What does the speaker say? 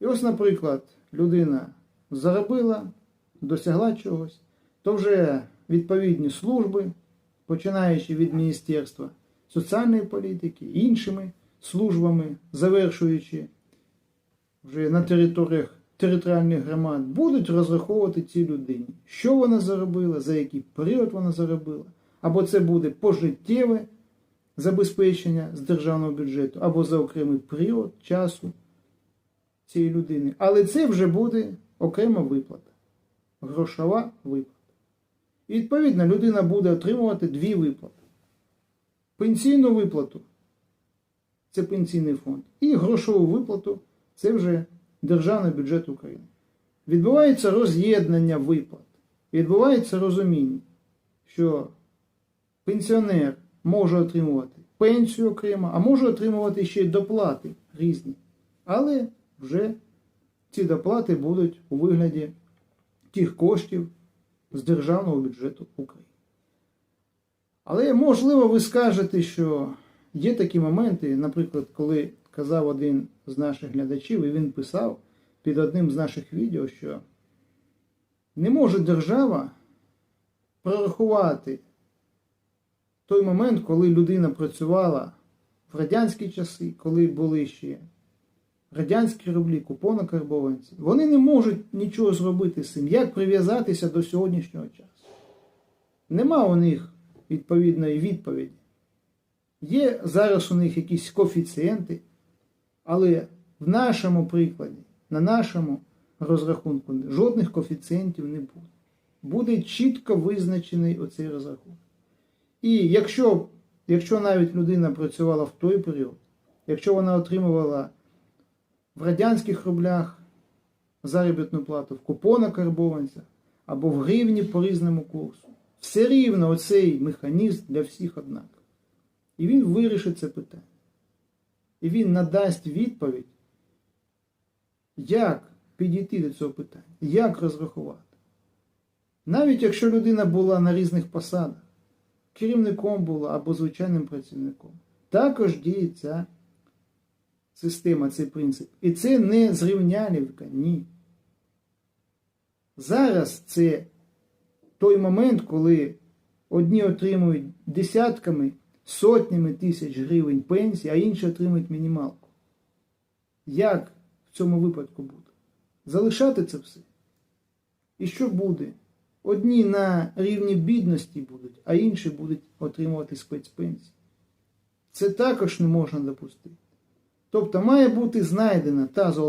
І ось, наприклад, людина заробила, досягла чогось, то вже відповідні служби, починаючи від Міністерства соціальної політики, іншими службами, завершуючи вже на територіях територіальних громад, будуть розраховувати цій людині, що вона заробила, за який період вона заробила, або це буде пожиттєве забезпечення з державного бюджету, або за окремий період часу цієї людини. Але це вже буде окрема виплата, грошова виплата. І відповідно людина буде отримувати дві виплати. Пенсійну виплату це пенсійний фонд, і грошову виплату це вже державний бюджет України. Відбувається роз'єднання виплат, відбувається розуміння, що пенсіонер може отримувати пенсію окремо, а може отримувати ще й доплати різні. Але вже ці доплати будуть у вигляді тих коштів з державного бюджету України. Але можливо ви скажете, що є такі моменти, наприклад, коли казав один з наших глядачів, і він писав під одним з наших відео, що не може держава прорахувати той момент, коли людина працювала в радянські часи, коли були ще радянські рублі, купонокарбованці, вони не можуть нічого зробити з цим. Як прив'язатися до сьогоднішнього часу? Нема у них відповідної відповіді. Є зараз у них якісь коефіцієнти, але в нашому прикладі, на нашому розрахунку, жодних коефіцієнтів не буде. Буде чітко визначений оцей розрахунок. І якщо, якщо навіть людина працювала в той період, якщо вона отримувала в радянських рублях заробітну плату, в купонах карбованцях або в гривні по різному курсу, все рівно оцей механізм для всіх однаковий. І він вирішить це питання. І він надасть відповідь, як підійти до цього питання, як розрахувати. Навіть якщо людина була на різних посадах, керівником була або звичайним працівником, також діє ця система, цей принцип. І це не зрівнялівка, ні. Зараз це той момент, коли одні отримують десятками, сотнями тисяч гривень пенсії, а інші отримують мінімалку. Як в цьому випадку буде? Залишати це все? І що буде? Одні на рівні бідності будуть, а інші будуть отримувати спецпенсії. Це також не можна допустити. Тобто має бути знайдена та золота.